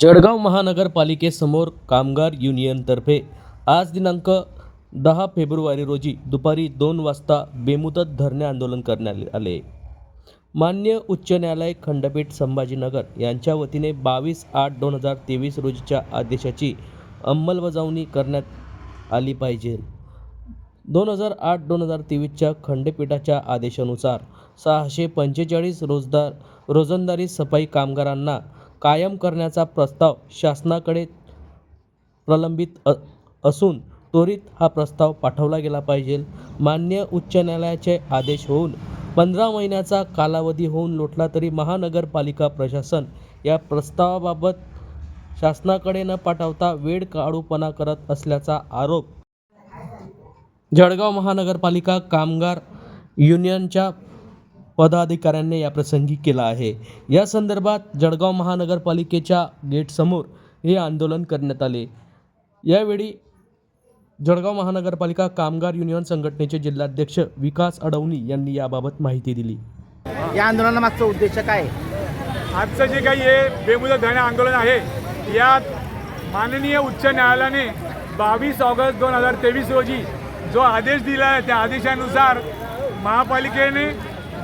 जळगाव महानगरपालिकेसमोर कामगार युनियनतर्फे आज दिनांक दहा फेब्रुवारी रोजी दुपारी दोन वाजता बेमुदत धरणे आंदोलन करण्यात आले. मान्य उच्च न्यायालय खंडपीठ संभाजीनगर यांच्या वतीने बावीस आठ दोन हजार तेवीस रोजीच्या आदेशाची अंमलबजावणी करण्यात आली पाहिजे. दोन हजार आठ दोन हजार तेवीसच्या खंडपीठाच्या आदेशानुसार सहाशे पंचेचाळीस रोजदार रोजंदारी सफाई कामगारांना कायम करण्याचा प्रस्ताव शासनाकडे प्रलंबित अ असून त्वरित हा प्रस्ताव पाठवला गेला पाहिजे. मान्य उच्च न्यायालयाचे आदेश होऊन पंधरा महिन्याचा कालावधी होऊन लोटला तरी महानगरपालिका प्रशासन या प्रस्तावाबाबत शासनाकडे न पाठवता वेळ काढूपणा करत असल्याचा आरोप. जळगाव महानगरपालिका कामगार युनियनच्या पदाधिकाऱ्यांनी याप्रसंगी केला आहे. या संदर्भात जळगाव महानगरपालिकेच्या गेटसमोर हे आंदोलन करण्यात आले. यावेळी जळगाव महानगरपालिका कामगार युनियन संघटनेचे जिल्हाध्यक्ष विकास अडवणी यांनी याबाबत माहिती दिली. या आंदोलनामागचा उद्देश काय? आहे? आजचं जे काही हे बेमुदत धरणे आंदोलन आहे यात माननीय उच्च न्यायालयाने बावीस ऑगस्ट दोन हजार तेवीस रोजी जो आदेश दिला आहे त्या आदेशानुसार महापालिकेने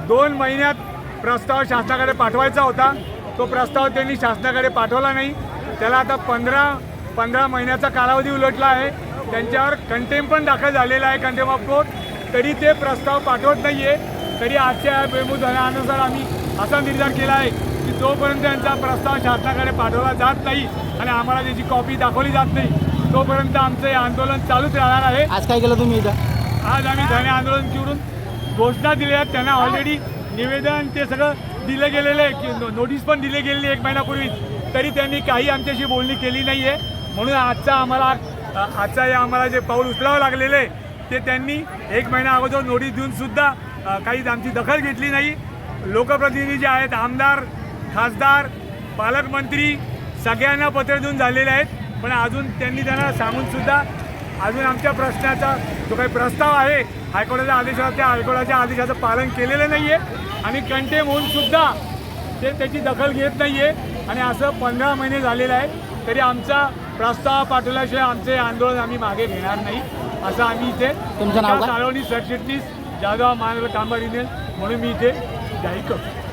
दोन महिन्यात प्रस्ताव शासनाकडे पाठवायचा होता. तो प्रस्ताव त्यांनी शासनाकडे पाठवला नाही. त्याला आता पंधरा पंधरा महिन्याचा कालावधी उलटला आहे. त्यांच्यावर कंटेम पण दाखल झालेला आहे कंटेम ऑफ कोर्ट तरी ते प्रस्ताव पाठवत नाही आहे तरी आजच्या या बेमुदनानुसार आम्ही असा निर्धार केला आहे की जोपर्यंत त्यांचा प्रस्ताव शासनाकडे पाठवला जात नाही आणि आम्हाला त्याची कॉपी दाखवली जात नाही. तोपर्यंत आमचं हे आंदोलन चालूच राहणार आहे. आज काय केलं तुम्ही इथं? आज आम्ही धरणे आंदोलन चिडून घोषणा दिल्या आहेत. त्यांना ऑलरेडी निवेदन ते सगळं दिलं गेलेलं आहे. की नोटीस पण दिली गेलेली एक महिन्यापूर्वी तरी त्यांनी काही आमच्याशी बोलणी केली नाही आहे म्हणून आजचा आम्हाला आजचा हे आम्हाला जे पाऊल उचलावं लागलेलं आहे ते त्यांनी एक महिना अगोदर नोटीस देऊन सुद्धा अ, काही आमची दखल घेतली नाही. लोकप्रतिनिधी जे आहेत आमदार खासदार पालकमंत्री सगळ्यांना पत्र देऊन झालेले आहेत. पण अजून त्यांनी त्यांना सांगून सुद्धा अजून आमच्या प्रश्नाचा जो काही प्रस्ताव आहे हायकोर्टाच्या आदेशाचा त्या हायकोर्टाच्या आदेशाचं पालन केलेलं नाही आहे आणि कंटेम होऊन सुद्धा ते त्याची दखल घेत नाही आहे आणि असं पंधरा महिने झालेलं आहे तरी आमचा प्रस्ताव पाठवल्याशिवाय आमचे आंदोलन आम्ही मागे घेणार नाही असं आम्ही इथे तुमचं नाव? साळवणी सरचिटणीस जाधव महानगर म्हणून मी इथे जाहीर करतो.